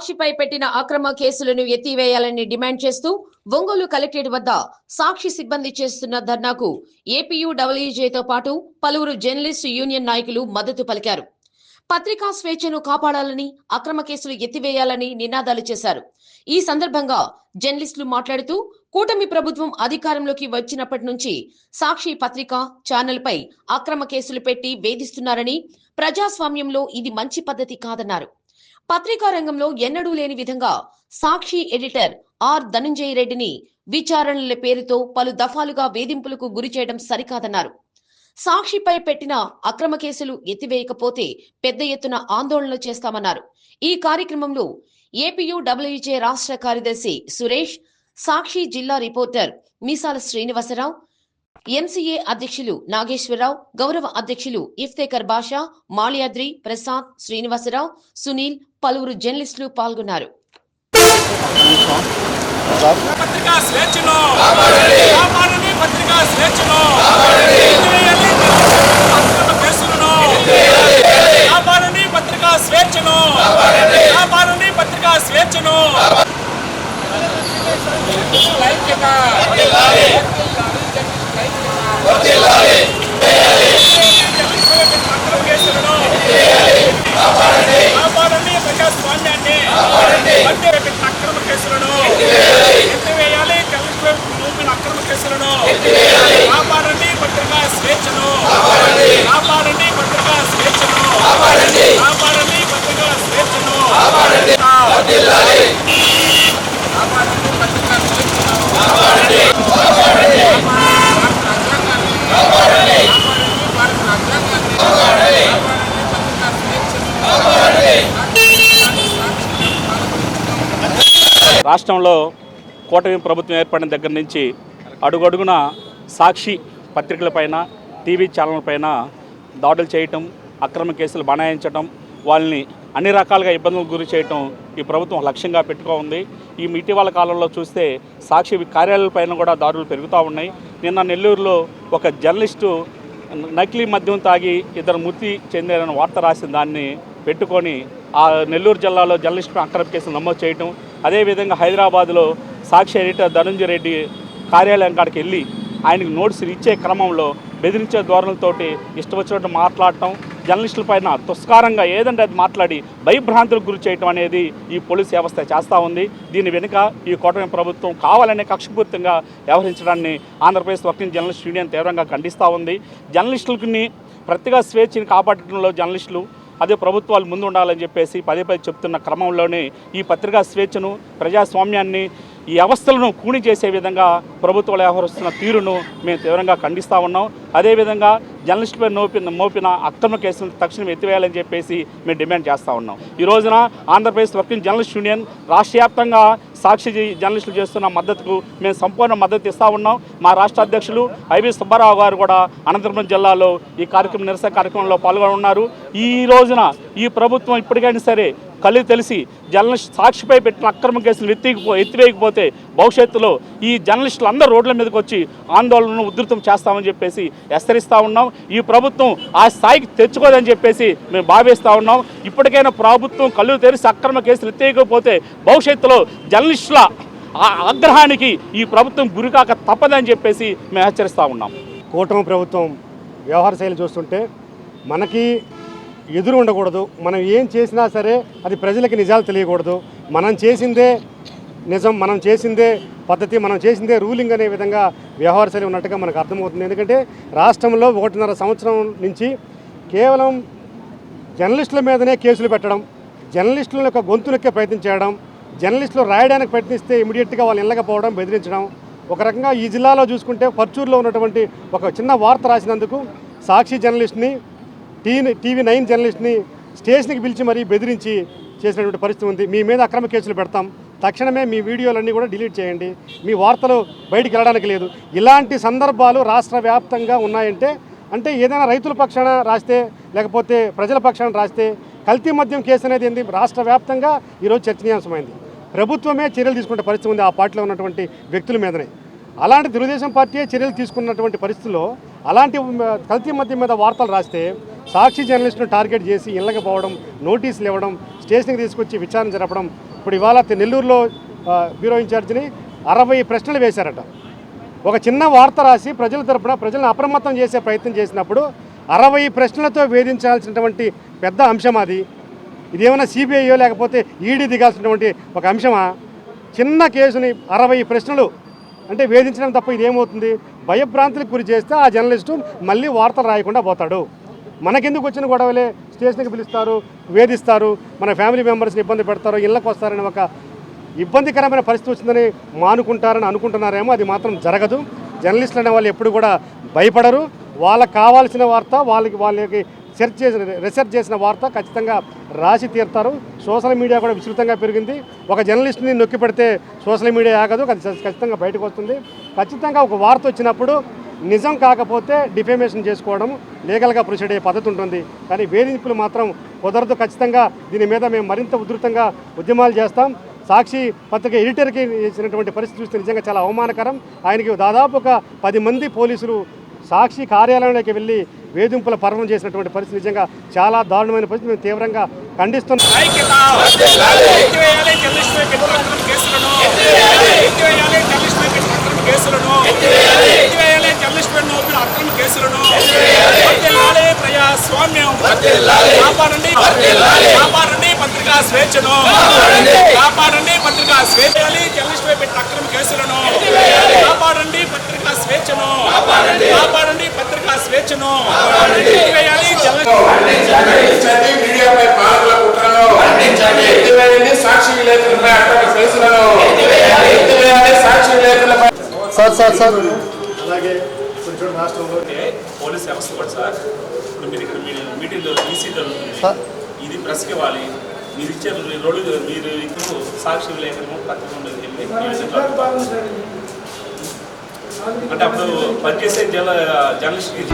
సాక్షిపై పెట్టిన అక్రమ కేసులను ఎత్తివేయాలని డిమాండ్ చేస్తూ ఒంగోలు కలెక్టరేట్ వద్ద సాక్షి సిబ్బంది చేస్తున్న ధర్నాకు ఏపీయూడబ్ల్యూజేతో పాటు పలువురు జర్నలిస్టు యూనియన్ నాయకులు మద్దతు పలికారు. పత్రికా స్వేచ్ఛను కాపాడాలని అక్రమ కేసులు ఎత్తివేయాలని నినాదాలు చేశారు. ఈ సందర్భంగా జర్నలిస్టులు మాట్లాడుతూ కూటమి ప్రభుత్వం అధికారంలోకి వచ్చినప్పటి నుంచి సాక్షి పత్రిక ఛానల్పై అక్రమ కేసులు పెట్టి వేధిస్తున్నారని ప్రజాస్వామ్యంలో ఇది మంచి పద్ధతి కాదన్నారు. పత్రికా రంగంలో ఎన్నడూ లేని విధంగా సాక్షి ఎడిటర్ ఆర్ ధనంజయ రెడ్డిని విచారణల పేరుతో పలు దఫాలుగా వేధింపులకు గురి చేయడం సరికాదన్నారు. సాక్షిపై పెట్టిన అక్రమ కేసులు ఎత్తివేయకపోతే పెద్ద ఎత్తున ఆందోళనలు చేస్తామన్నారు. ఈ కార్యక్రమంలో ఏపీయూడబ్ల్యూజే రాష్ట్ర కార్యదర్శి సురేష్ సాక్షి జిల్లా రిపోర్టర్ మీసాల శ్రీనివాసరావు ఎంసీఏ అధ్యక్షులు నాగేశ్వరరావు గౌరవ అధ్యక్షులు ఇఫ్తేకర్ బాషా మాల్యాద్రి ప్రసాద్ శ్రీనివాసరావు సునీల్ పలువురు జర్నలిస్టులు పాల్గొన్నారు. పత్రికా స్వేచ్ఛను కాపాడండి పత్రికా స్వేచ్ఛను ఎత్తివేయాలి అక్రమ కేసులను కాపాడండి పత్రికా స్వేచ్ఛను కాపాడండి పత్రికా స్వేచ్ఛను లైక్యత. అక్రమ కేసులను కాపాడండి ప్రజాస్వామ్యాన్ని మధ్య పెట్టిన అక్రమ కేసులను ఎత్తివేయాలి కలెక్టర్ మూపిన అక్రమ కేసులను కాపాడండి పత్రికా స్వేచ్ఛను కాపాడండి పత్రికా స్వేచ్ఛను కాపాడండి పత్రికా స్వేచ్ఛను కాపాడండి పత్రికా స్వేచ్ఛను రాష్ట్రంలో కూటమి ప్రభుత్వం ఏర్పడిన దగ్గర నుంచి అడుగడుగున సాక్షి పత్రికలపైన టీవీ ఛానళ్ళపైన దాడులు చేయటం అక్రమ కేసులు బనాయించడం వాళ్ళని అన్ని రకాలుగా ఇబ్బందులకు గురి చేయటం ఈ ప్రభుత్వం లక్ష్యంగా పెట్టుకో ఉంది. ఈ ఇటీవల కాలంలో చూస్తే సాక్షి కార్యాలయాలపైన కూడా దాడులు పెరుగుతూ ఉన్నాయి. నిన్న నెల్లూరులో ఒక జర్నలిస్టు నకిలీ మద్యం తాగి ఇద్దరు మృతి చెందారని వార్త రాసిన దాన్ని పెట్టుకొని ఆ నెల్లూరు జిల్లాలో జర్నలిస్టు అక్రమ కేసులు నమోదు చేయటం అదేవిధంగా హైదరాబాద్లో సాక్షి ఎడిటర్ ధనంజయ రెడ్డి కార్యాలయం కాడికి వెళ్ళి ఆయనకు నోటీసులు ఇచ్చే క్రమంలో బెదిరించే ధోరణులతోటి ఇష్టం వచ్చినట్టు మాట్లాడటం జర్నలిస్టుల పైన తుస్కారంగా ఏదంటే అది మాట్లాడి భయభ్రాంతులకు గురి చేయటం అనేది ఈ పోలీస్ వ్యవస్థ చేస్తూ ఉంది. దీని వెనుక ఈ కూటమి ప్రభుత్వం కావాలనే కక్షపూర్తంగా వ్యవహరించడాన్ని ఆంధ్రప్రదేశ్ వర్కింగ్ జర్నలిస్ట్ యూనియన్ తీవ్రంగా ఖండిస్తూ ఉంది. జర్నలిస్టులని ప్రతిగా స్వేచ్ఛని కాపాడటంలో జర్నలిస్టులు అదే ప్రభుత్వాలు ముందు ఉండాలని చెప్పేసి పదే పదే చెప్తున్న క్రమంలోనే ఈ పత్రికా స్వేచ్ఛను ప్రజాస్వామ్యాన్ని ఈ వ్యవస్థలను కూని చేసే విధంగా ప్రభుత్వాలు వ్యవహరిస్తున్న తీరును మేము తీవ్రంగా ఖండిస్తూ ఉన్నాం. అదేవిధంగా జర్నలిస్టుపై నోపిన మోపిన అక్రమ కేసులను తక్షణం ఎత్తివేయాలని చెప్పేసి మేము డిమాండ్ చేస్తూ ఉన్నాం. ఈ రోజున ఆంధ్రప్రదేశ్ వర్కింగ్ జర్నలిస్ట్ యూనియన్ రాష్ట్ర వ్యాప్తంగా సాక్షి జర్నలిస్టులు చేస్తున్న మద్దతుకు మేము సంపూర్ణ మద్దతు ఇస్తూ ఉన్నాం. మా రాష్ట్ర అధ్యక్షులు ఐవి సుబ్బారావు గారు కూడా అనంతపురం జిల్లాలో ఈ కార్యక్రమం నిరసన కార్యక్రమంలో పాల్గొని ఉన్నారు ఈ రోజున ఈ ప్రభుత్వం ఇప్పటికైనా సరే కళ్ళు తెలిసి జర్నలిస్ట్ సాక్షిపై పెట్టిన అక్రమ కేసులు ఎత్తిపో ఎత్తివేయకపోతే భవిష్యత్తులో ఈ జర్నలిస్టులు అందరూ రోడ్ల మీదకి వచ్చి ఆందోళనను ఉధృతం చేస్తామని చెప్పేసి హెచ్చరిస్తూ ఉన్నాం. ఈ ప్రభుత్వం ఆ స్థాయికి తెచ్చుకోదని చెప్పేసి మేము భావిస్తూ ఉన్నాం. ఇప్పటికైనా ప్రభుత్వం కళ్ళు తెరిచి అక్రమ కేసులు ఎత్తేయకపోతే భవిష్యత్తులో జర్నలిస్టుల ఆగ్రహానికి ఈ ప్రభుత్వం గురికాక తప్పదని చెప్పేసి మేము హెచ్చరిస్తూ ఉన్నాం. కూటమి ప్రభుత్వం వ్యవహార శైలి చూస్తుంటే మనకి ఎదురు ఉండకూడదు. మనం ఏం చేసినా సరే అది ప్రజలకి నిజాలు తెలియకూడదు. మనం చేసిందే నిజం మనం చేసిందే పద్ధతి మనం చేసిందే రూలింగ్ అనే విధంగా వ్యవహారశైలి ఉన్నట్టుగా మనకు అర్థమవుతుంది. ఎందుకంటే రాష్ట్రంలో ఒకటిన్నర సంవత్సరం నుంచి కేవలం జర్నలిస్టుల మీదనే కేసులు పెట్టడం జర్నలిస్టుల యొక్క గొంతులకే ప్రయత్నం చేయడం జర్నలిస్టులు రాయడానికి ప్రయత్నిస్తే ఇమీడియట్గా వాళ్ళు ఇళ్ళకపోవడం బెదిరించడం ఒక రకంగా ఈ జిల్లాలో చూసుకుంటే పర్చూరులో ఉన్నటువంటి ఒక చిన్న వార్త రాసినందుకు సాక్షి జర్నలిస్ట్ని టీ టీవీ నైన్ జర్నలిస్ట్ని స్టేషన్కి పిలిచి మరీ బెదిరించి చేసినటువంటి పరిస్థితి ఉంది. మీ మీద అక్రమ కేసులు పెడతాం. తక్షణమే మీ వీడియోలన్నీ కూడా డిలీట్ చేయండి. మీ వార్తలు బయటికి వెళ్ళడానికి లేదు. ఇలాంటి సందర్భాలు రాష్ట్ర వ్యాప్తంగా ఉన్నాయంటే అంటే ఏదైనా రైతుల పక్షాన రాస్తే లేకపోతే ప్రజల పక్షాన రాస్తే కల్తీ మద్యం కేసు అనేది ఏంది? రాష్ట్ర వ్యాప్తంగా ఈరోజు చర్చనీయాంశమైంది. ప్రభుత్వమే చర్యలు తీసుకునే పరిస్థితి ఉంది ఆ పార్టీలో ఉన్నటువంటి వ్యక్తుల మీదనే. అలాంటి తెలుగుదేశం పార్టీ చర్యలు తీసుకున్నటువంటి పరిస్థితుల్లో అలాంటి కల్తీ మద్యం మీద వార్తలు రాస్తే సాక్షి జర్నలిస్టును టార్గెట్ చేసి ఇళ్ళకి పోవడం నోటీసులు ఇవ్వడం స్టేషన్కి తీసుకొచ్చి విచారణ జరపడం ఇప్పుడు ఇవాళ నెల్లూరులో బ్యూరో ఇన్ఛార్జిని అరవై ప్రశ్నలు వేశారట. ఒక చిన్న వార్త రాసి ప్రజల తరపున ప్రజలను అప్రమత్తం చేసే ప్రయత్నం చేసినప్పుడు అరవై ప్రశ్నలతో వేధించాల్సినటువంటి పెద్ద అంశం అది. ఇదేమైనా సిబిఐయో లేకపోతే ఈడీ దిగాల్సినటువంటి ఒక అంశమా? చిన్న కేసుని అరవై ప్రశ్నలు అంటే వేధించడం తప్ప ఇదేమవుతుంది? భయభ్రాంతులకు గురి చేస్తే ఆ జర్నలిస్టు మళ్ళీ వార్తలు రాయకుండా పోతాడు. మనకెందుకు వచ్చిన గొడవలే? స్టేషన్కి పిలుస్తారు వేధిస్తారు మన ఫ్యామిలీ మెంబర్స్ని ఇబ్బంది పెడతారు ఇళ్ళకి వస్తారని ఒక ఇబ్బందికరమైన పరిస్థితి వచ్చిందని మానుకుంటారని అనుకుంటున్నారేమో అది మాత్రం జరగదు. జర్నలిస్టులు అనే వాళ్ళు ఎప్పుడు కూడా భయపడరు. వాళ్ళకి కావాల్సిన వార్త వాళ్ళకి వాళ్ళకి సెర్చ్ చేసిన రీసెర్చ్ చేసిన వార్త ఖచ్చితంగా రాసి తీరుతారు. సోషల్ మీడియా కూడా విస్తృతంగా పెరిగింది. ఒక జర్నలిస్ట్ని నొక్కి పెడితే సోషల్ మీడియా ఆగదు అది ఖచ్చితంగా బయటకు వస్తుంది. ఖచ్చితంగా ఒక వార్త వచ్చినప్పుడు నిజం కాకపోతే డిఫేమేషన్ చేసుకోవడం లీగల్గా ప్రొసీడ్ అయ్యే పద్ధతి ఉంటుంది. కానీ వేధింపులు మాత్రం కుదరదు ఖచ్చితంగా. దీని మీద మేము మరింత ఉధృతంగా ఉద్యమాలు చేస్తాం. సాక్షి పత్రిక ఎడిటర్కి ఇచ్చినటువంటి పరిస్థితి చూస్తే నిజంగా చాలా అవమానకరం. ఆయనకి దాదాపు ఒక పది మంది పోలీసులు సాక్షి కార్యాలయంలోకి వెళ్ళి వేధింపుల పర్వం చేసినటువంటి పరిస్థితి నిజంగా చాలా దారుణమైన పరిస్థితి. మేము తీవ్రంగా ఖండిస్తున్నాం ఐక్యత ఎత్తివేయాలి జర్నలిస్ట్ పై పెట్టిన అక్రమ కేసులను ఎత్తివేయాలి జర్నలిస్ట్ పై పెట్టిన అక్రమ కేసులను ఎత్తివేయాలి జర్నలిస్ట్ పై మోపిన అక్రమ కేసులను వర్ధిల్లాలి ప్రజాస్వామ్యం కాపాడండి కాపాడండి. పత్రికా స్వేచ్ఛను. కాపాడండి. పత్రికా స్వేచ్ఛ జర్నలిస్ట్ పై పెట్టిన అక్రమ కేసులను. కాపాడండి పత్రికా స్వేచ్ఛను. కాపాడండి. పత్రికా స్వేచ్ఛను. సాక్షి విలేకరులపై అక్రమ కేసులను సాక్షి విలేకరులపై సార్ సార్ సార్. అలాగే కొంచెం రాష్ట్రంలో పోలీస్ వ్యవస్థ కూడా సార్. మీరు ఇక్కడ ఈసీ జరుగుతుంది. ఇది ప్రెస్కి ఇవ్వాలి. మీరు ఇచ్చే రోడ్డు మీరు ఇప్పుడు సాక్షి విలేకరము పత్రిక ఉండదు అంటే అప్పుడు పనిచేసే జర్న జర్నలిస్ట్కి